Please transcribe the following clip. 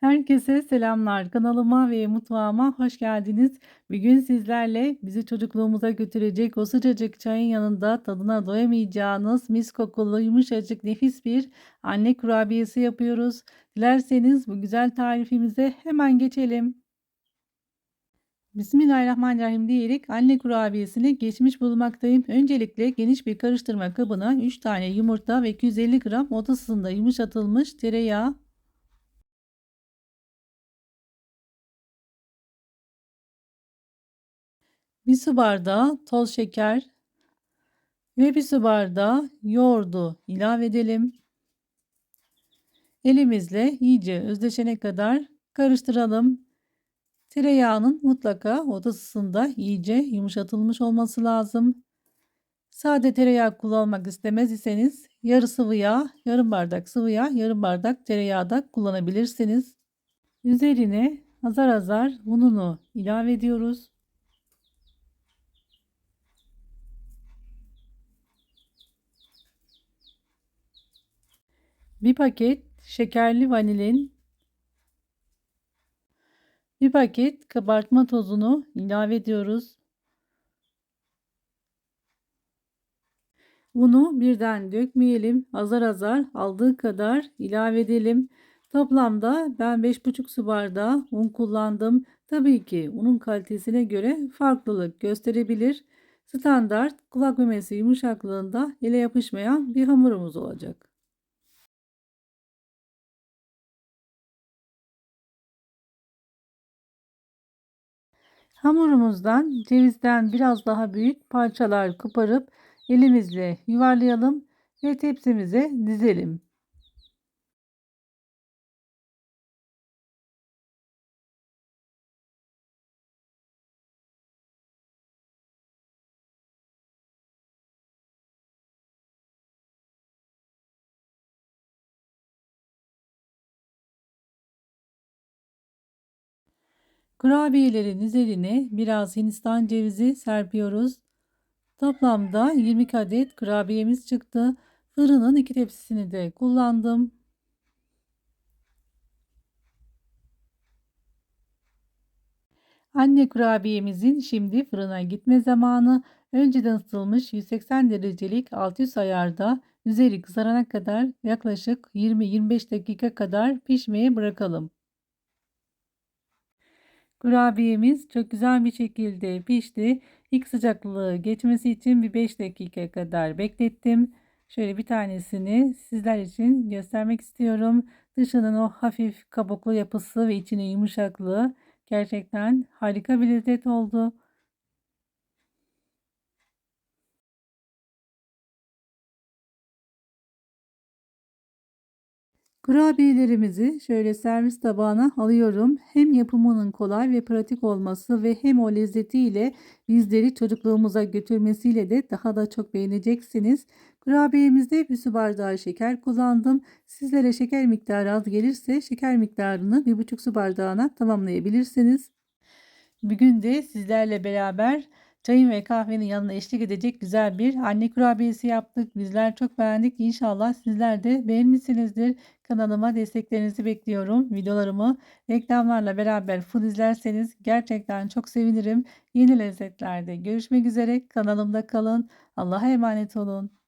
Herkese selamlar. Kanalıma ve mutfağıma hoş geldiniz. Bugün sizlerle bizi çocukluğumuza götürecek o sıcacık çayın yanında tadına doyamayacağınız mis kokulu yumuşacık nefis bir anne kurabiyesi yapıyoruz. Dilerseniz bu güzel tarifimize hemen geçelim. Bismillahirrahmanirrahim diyerek anne kurabiyesini geçmiş bulmaktayım. Öncelikle geniş bir karıştırma kabına 3 tane yumurta ve 250 gram oda ısısında yumuşatılmış tereyağı Bir su bardağı toz şeker ve bir su bardağı yoğurdu ilave edelim. Elimizle iyice özleşene kadar karıştıralım. Tereyağının mutlaka oda ısısında iyice yumuşatılmış olması lazım. Sade tereyağı kullanmak istemez iseniz yarı sıvı yağ, yarım bardak sıvı yağ, yarım bardak tereyağı da kullanabilirsiniz. Üzerine azar azar ununu ilave ediyoruz. Bir paket şekerli vanilin, bir paket kabartma tozunu ilave ediyoruz. Unu birden dökmeyelim. Azar azar aldığı kadar ilave edelim. Toplamda ben 5,5 su bardağı un kullandım. Tabii ki unun kalitesine göre farklılık gösterebilir. Standart kulak memesi yumuşaklığında ele yapışmayan bir hamurumuz olacak. Hamurumuzdan cevizden biraz daha büyük parçalar koparıp elimizle yuvarlayalım ve tepsimize dizelim. Kurabiyelerin üzerine biraz Hindistan cevizi serpiyoruz. Toplamda 20 adet kurabiyemiz çıktı. Fırının iki tepsisini de kullandım. Anne kurabiyemizin şimdi fırına gitme zamanı. Önceden ısıtılmış 180 derecelik 600 ayarda üzeri kızarana kadar yaklaşık 20-25 dakika kadar pişmeye bırakalım. Kurabiyemiz çok güzel bir şekilde pişti. İlk sıcaklığı geçmesi için bir 5 dakika kadar beklettim. Şöyle bir tanesini sizler için göstermek istiyorum. Dışının o hafif kabuklu yapısı ve içinin yumuşaklığı gerçekten harika bir lezzet oldu. Kurabiyelerimizi şöyle servis tabağına alıyorum. Hem yapımının kolay ve pratik olması ve hem o lezzetiyle bizleri çocukluğumuza götürmesiyle de daha da çok beğeneceksiniz. Kurabiyemizde bir su bardağı şeker kullandım. Sizlere şeker miktarı az gelirse şeker miktarını bir buçuk su bardağına tamamlayabilirsiniz. Bugün de sizlerle beraber Çayın ve kahvenin yanına eşlik edecek güzel bir anne kurabiyesi yaptık. Bizler çok beğendik. İnşallah sizler de beğenmişsinizdir. Kanalıma desteklerinizi bekliyorum. Videolarımı reklamlarla beraber full izlerseniz gerçekten çok sevinirim. Yeni lezzetlerde görüşmek üzere. Kanalımda kalın. Allah'a emanet olun.